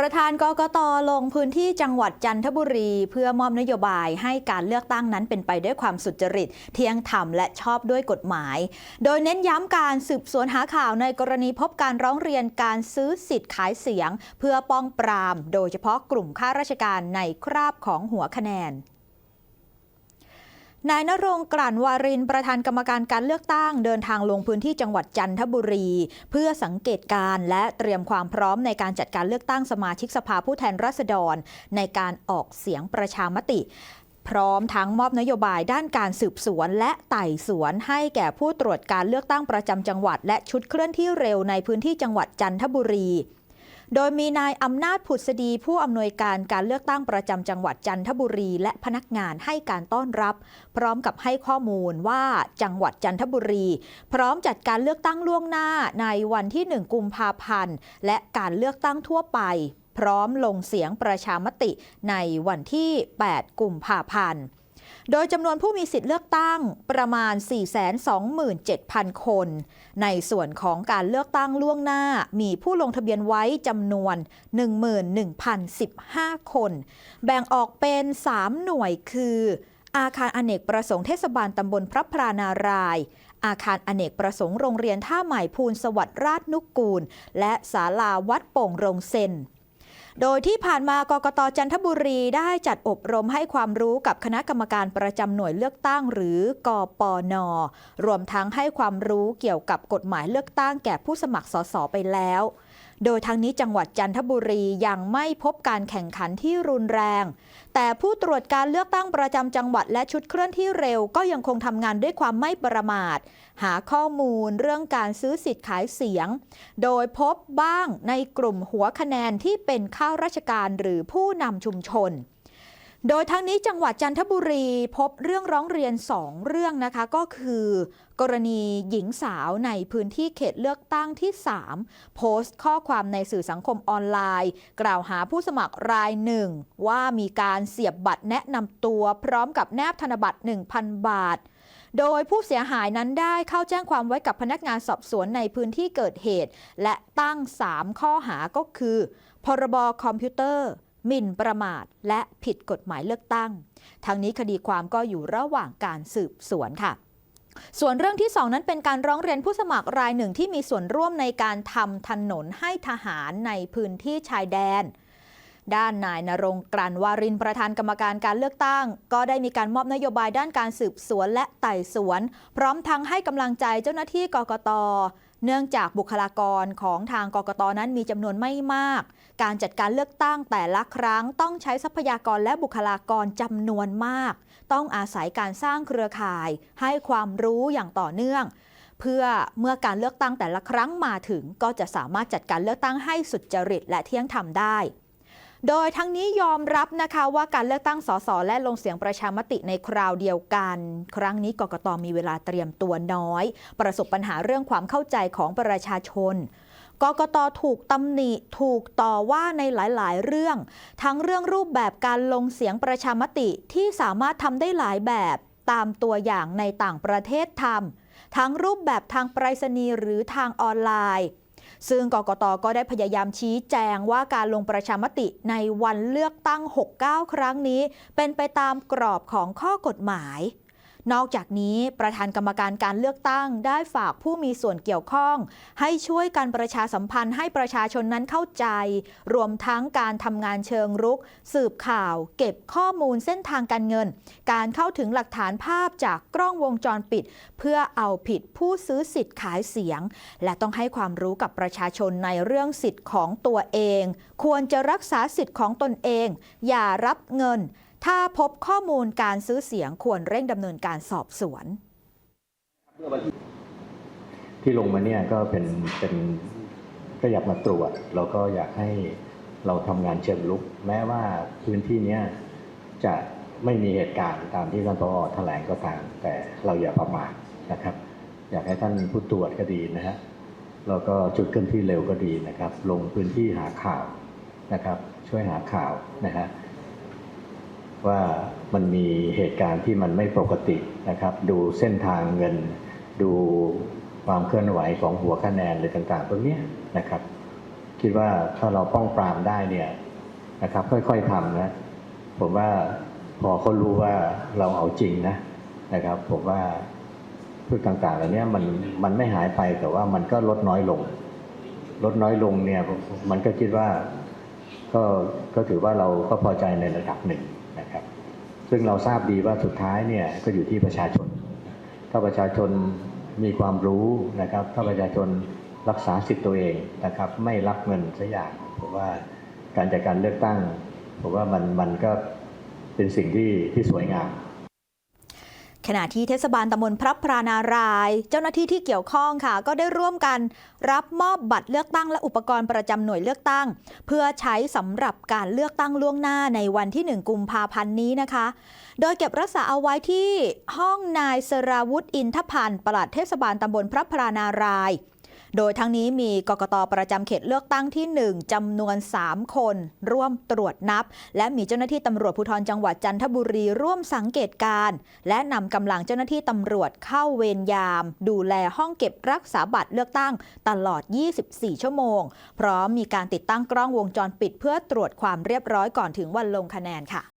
ประธานกกตลงพื้นที่จังหวัดจันทบุรี เพื่อมอบนโยบายให้การเลือกตั้งนั้นเป็นไปด้วยความสุจริต เที่ยงธรรมและชอบด้วยกฎหมาย โดยเน้นย้ำการสืบสวนหาข่าวในกรณีพบการร้องเรียนการซื้อสิทธิ์ขายเสียง เพื่อป้องปราม โดยเฉพาะกลุ่มข้าราชการในคราบของหัวคะแนน นายนรงกลั่นวารินประธานกรรมการการเลือกตั้งเดินทางลงพื้นที่จังหวัดจันทบุรี เพื่อสังเกตการและเตรียมความพร้อมในการจัดการเลือกตั้งสมาชิกสภาผู้แทนราษฎร ในการออกเสียงประชามติ พร้อมทั้งมอบนโยบายด้านการสืบสวนและไต่สวนให้แก่ผู้ตรวจการเลือกตั้งประจำจังหวัด และชุดเคลื่อนที่เร็วในพื้นที่จังหวัดจันทบุรี โดยมีนายอำนาจผุดสดีผู้อำนวยการการเลือกตั้งประจำจังหวัดจันทบุรี และพนักงานให้การต้อนรับ พร้อมกับให้ข้อมูลว่าจังหวัดจันทบุรี พร้อมจัดการเลือกตั้งล่วงหน้าในวันที่ 1 กุมภาพันธ์ และการเลือกตั้งทั่วไป พร้อมลงเสียงประชามติในวันที่ 8 กุมภาพันธ์ โดยจำนวนผู้มีสิทธิ์เลือกตั้งประมาณ 427,000 คน ในส่วนของการเลือกตั้งล่วงหน้ามีผู้ลงทะเบียนไว้จำนวน 11,015 คน แบ่งออกเป็น 3 หน่วยคือ อาคารอเนกประสงค์เทศบาลตำบลพระพรานาราย อาคารอเนกประสงค์โรงเรียนท่าใหม่ภูลสวัสดิ์ราชนุกกูล และศาลาวัดโป่งโรงเซน โดยที่ผ่านมากกตจันทบุรีได้จัดอบรมให้ความรู้กับคณะกรรมการประจำหน่วยเลือกตั้ง หรือกปนรวมทั้งให้ความรู้เกี่ยวกับกฎหมายเลือกตั้งแก่ผู้สมัครสสไปแล้ว โดยทางนี้จังหวัดจันทบุรียังไม่พบการแข่งขันที่รุนแรง แต่ผู้ตรวจการเลือกตั้งประจำจังหวัดและชุดเคลื่อนที่เร็วก็ยังคงทำงานด้วยความไม่ประมาท หาข้อมูลเรื่องการซื้อสิทธิ์ขายเสียง โดยพบบ้างในกลุ่มหัวคะแนนที่เป็นข้าราชการหรือผู้นำชุมชน โดยทั้งนี้จังหวัดจันทบุรีพบเรื่องร้องเรียน 2 เรื่องนะคะ ก็คือ กรณีหญิงสาวในพื้นที่เขตเลือกตั้งที่ 3 โพสต์ข้อความในสื่อสังคมออนไลน์ กล่าวหาผู้สมัครรายหนึ่ง ว่ามีการเสียบบัตรแนะนำตัว พร้อมกับแนบธนบัตร 1,000 บาทโดยผู้เสียหายนั้นได้เข้าแจ้งความไว้กับพนักงานสอบสวนในพื้นที่เกิดเหตุ และตั้ง 3 ข้อหาก็คือ พรบคอมพิวเตอร์ หมิ่นประมาท และผิดกฎหมายเลือกตั้งทางนี้คดีความก็อยู่ระหว่างการสืบสวนค่ะส่วนเรื่องที่ 2 นั้นเป็นการร้องเรียนผู้สมัครรายหนึ่งที่มีส่วนร่วมในการทำถนนให้ทหารในพื้นที่ชายแดน ด้านนายนรงกลั่นวารินประธานกรรมการการเลือกตั้ง ก็ได้มีการมอบนโยบายด้านการสืบสวนและไต่สวน พร้อมทั้งให้กำลังใจเจ้าหน้าที่กกต เนื่องจากบุคลากรของทางกกตนั้นมีจำนวนไม่มาก การจัดการเลือกตั้งแต่ละครั้งต้องใช้ทรัพยากรและบุคลากรจำนวนมาก ต้องอาศัยการสร้างเครือข่าย ให้ความรู้อย่างต่อเนื่อง เพื่อเมื่อการเลือกตั้งแต่ละครั้งมาถึงก็จะสามารถจัดการเลือกตั้งให้สุจริตและเที่ยงธรรมได้ โดยทั้งนี้ยอมรับนะคะว่าการเลือกตั้งสสและลงเสียงประชามติในคราวเดียวกัน ครั้งนี้กกตมีเวลาเตรียมตัวน้อย ประสบปัญหาเรื่องความเข้าใจของประชาชนกกตถูกตำหนิถูกต่อว่าในหลาย ๆ เรื่อง ทั้งเรื่องรูปแบบการลงเสียงประชามติที่สามารถทำได้หลายแบบตามตัวอย่างในต่างประเทศทำทั้งรูปแบบทางไปรษณีย์หรือทางออนไลน์ ซึ่งกกตก็ได้พยายามชี้แจงว่าการลงประชามติในวันเลือกตั้ง 69 ครั้งนี้ เป็นไปตามกรอบของข้อกฎหมาย นอกจากนี้ประธานกรรมการการเลือกตั้ง ได้ฝากผู้มีส่วนเกี่ยวข้อง ให้ช่วยการประชาสัมพันธ์ให้ประชาชนนั้นเข้าใจ รวมทั้งการทำงานเชิงรุก สืบข่าว เก็บข้อมูลเส้นทางการเงิน การเข้าถึงหลักฐานภาพจากกล้องวงจรปิด เพื่อเอาผิดผู้ซื้อสิทธิ์ขายเสียง และต้องให้ความรู้กับประชาชนในเรื่องสิทธิ์ของตัวเอง ควรจะรักษาสิทธิ์ของตนเอง อย่ารับเงิน ถ้าพบข้อมูลการซื้อเสียงควรเร่งดำเนินการสอบสวน ที่ลงมาเนี่ยก็เป็นเป็นก็อยากมาตรวจแล้วก็อยากให้เราทำงานเชิงลุก แม้ว่าพื้นที่เนี้ยจะไม่มีเหตุการณ์ตามที่ท่านผอแถลงก็ตาม แต่เราอย่าประมาทนะครับ อยากให้ท่านผู้ตรวจก็ดีนะฮะแล้วก็จุดเคลื่อนที่เร็วก็ดีนะครับ ลงพื้นที่หาข่าวนะครับ ช่วยหาข่าวนะฮะ ว่ามันมีเหตุการณ์ที่มันไม่ปกตินะครับ ดูเส้นทางเงิน ดูความเคลื่อนไหวของหัวคะแนนอะไรต่างๆพวกนี้นะครับ คิดว่าถ้าเราป้องปรามได้เนี่ยนะครับ ค่อยๆทำนะผมว่าพอเขารู้ว่าเราเอาจริงนะนะครับ ผมว่าพืชต่างๆเหล่านี้มันมันไม่หายไปแต่ว่ามันก็ลดน้อยลง ลดน้อยลงเนี่ยมันก็คิดว่าก็ก็ถือว่าเราก็พอใจในระดับหนึ่ง นะครับ ซึ่งเราทราบดีว่าสุดท้ายเนี่ยก็อยู่ที่ประชาชน ถ้าประชาชนมีความรู้นะครับ ถ้าประชาชนรักษาสิทธิ์ตัวเองนะครับ ไม่รับเงินสักอย่างผมว่าการจัดการเลือกตั้งผมว่ามันมันก็เป็นสิ่งที่ที่สวยงาม ขณะที่เทศบาลตำบลพระพรานาราย เจ้าหน้าที่ที่เกี่ยวข้องค่ะ ก็ได้ร่วมกันรับมอบบัตรเลือกตั้งและอุปกรณ์ประจำหน่วยเลือกตั้ง เพื่อใช้สำหรับการเลือกตั้งล่วงหน้าในวันที่ 1 กุมภาพันธ์นี้นะคะ โดยเก็บรักษาเอาไว้ที่ห้องนายสราวุธอินทพันธ์ปลัดเทศบาลตำบลพระพรานาราย โดยทั้งนี้มีกกตประจำเขตเลือกตั้งที่ 1จำนวน 3 คน ร่วมตรวจนับ และมีเจ้าหน้าที่ตำรวจภูธรจังหวัดจันทบุรีร่วมสังเกตการ และนำกำลังเจ้าหน้าที่ตำรวจเข้าเวรยาม ดูแลห้องเก็บรักษาบัตรเลือกตั้งตลอด 24 ชั่วโมง พร้อมมีการติดตั้งกล้องวงจรปิด เพื่อตรวจความเรียบร้อยก่อนถึงวันลงคะแนนค่ะ